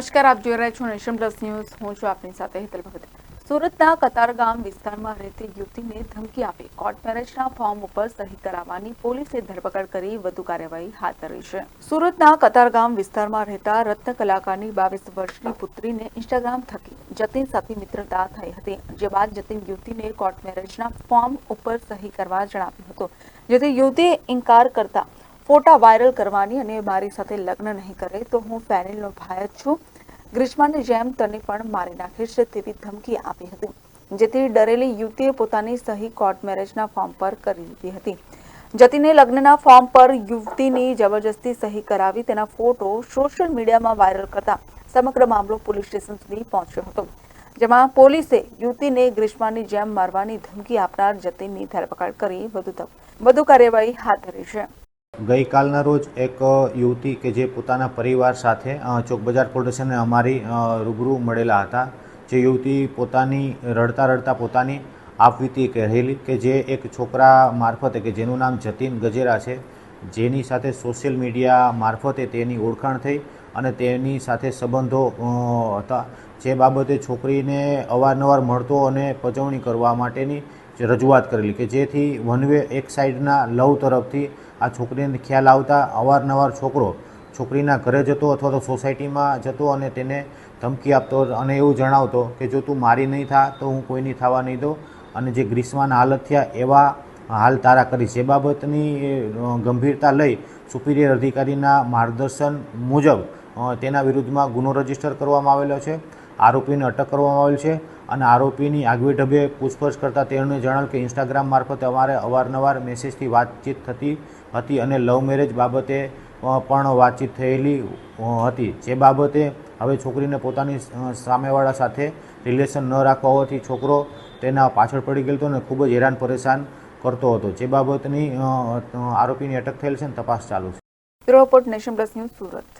નમસ્કાર, આપ જોઈ રહ્યા છો નેશન પ્લસ ન્યૂઝ. હું છું આપની સાથે હેતલ ભગત. સુરતના કતારગામ વિસ્તારમાં રહેતી યુવતીને ધમકી આપી. કોર્ટ મેરેજના ફોર્મ ઉપર સહી કરાવવાની પોલીસે ધરપકડ કરી, વધુ કાર્યવાહી હાથ ધરી છે. સુરતના કતારગામ વિસ્તારમાં રહેતા રત્ન કલાકારની બાવીસ વર્ષની પુત્રીને ઇન્સ્ટાગ્રામ થકી જતીન સાથે મિત્રતા થઈ હતી. જે બાદ જતીન યુવતીને કોર્ટ મેરેજના ફોર્મ ઉપર સહી કરવા જણાવ્યું હતું. જેથી યુવતીએ ઇન્કાર કરતા ફોટા વાયરલ કરવાની અને મારી સાથે લગ્ન નહીં કરે તો હું ફેનિલનો ભાઈ જ છું. ગ્રીષ્માની જેમ તને પણ મારી નાખીશ તેવી ધમકી આપી હતી, જેથી ડરેલી યુવતીએ પોતાની સહી કોર્ટ મેરેજના ફોર્મ પર કરી દીધી હતી. જતીને લગ્નના ફોર્મ પર યુવતીની જબરજસ્તી સહી કરાવી તેના ફોટો સોશિયલ મીડિયામાં વાયરલ કરતા સમગ્ર મામલો પોલીસ સ્ટેશન સુધી પહોંચ્યો હતો, જેમાં પોલીસે યુવતીને ગ્રીષ્માની જેમ મારવાની ધમકી આપનાર જતીનની ધરપકડ કરી વધુ વધુ કાર્યવાહી હાથ ધરી છે. ગઈકાલના રોજ એક યુવતી કે જે પોતાના પરિવાર સાથે ચોકબજાર ચોક બજાર અમારી રૂબરૂ મળેલા હતા. જે યુવતી પોતાની, રડતા રડતા પોતાની આપવીતી કહેલી કે જે એક છોકરા મારફતે કે જેનું નામ જતીન ગજેરા છે, જેની સાથે સોશિયલ મીડિયા મારફતે તેની ઓળખાણ થઈ અને તેની સાથે સંબંધો હતા. જે બાબતે છોકરીને અવારનવાર મળતો અને પજવણી કરવા માટેની રજૂઆત કરેલી કે જેથી વન વે એક સાઈડના લવ તરફથી આ છોકરીને ખ્યાલ આવતા અવારનવાર છોકરો છોકરીના ઘરે જતો અથવા તો સોસાયટીમાં જતો અને તેને ધમકી આપતો અને એવું જણાવતો કે જો તું મારી નહીં થા તો હું કોઈની થવા નહીં દઉં. અને જે ગ્રીષ્માના હાલત થયા એવા હાલ તારા કરીશ એ બાબતની ગંભીરતા લઈ સુપિરિયર અધિકારીના માર્ગદર્શન મુજબ તેના વિરુદ્ધમાં ગુનો રજિસ્ટર કરવામાં આવેલો છે. આરોપીને અટક કરવામાં આવેલ છે અને આરોપીની આગવી ઢબે પૂછપરછ કરતાં તેણે જણાવ્યું કે ઇન્સ્ટાગ્રામ મારફતે અમારે અવારનવાર મેસેજથી વાતચીત થતી હતી અને લવ મેરેજ બાબતે પણ વાતચીત થયેલી હતી. જે બાબતે હવે છોકરીને પોતાની સામેવાળા સાથે રિલેશન ન રાખવા હોવાથી છોકરો તેના પાછળ પડી ગયો હતો અને ખૂબ જ હેરાન પરેશાન કરતો હતો. જે બાબતની આરોપીની અટક થયેલ છે અને તપાસ ચાલુ છે. Report nation Surat.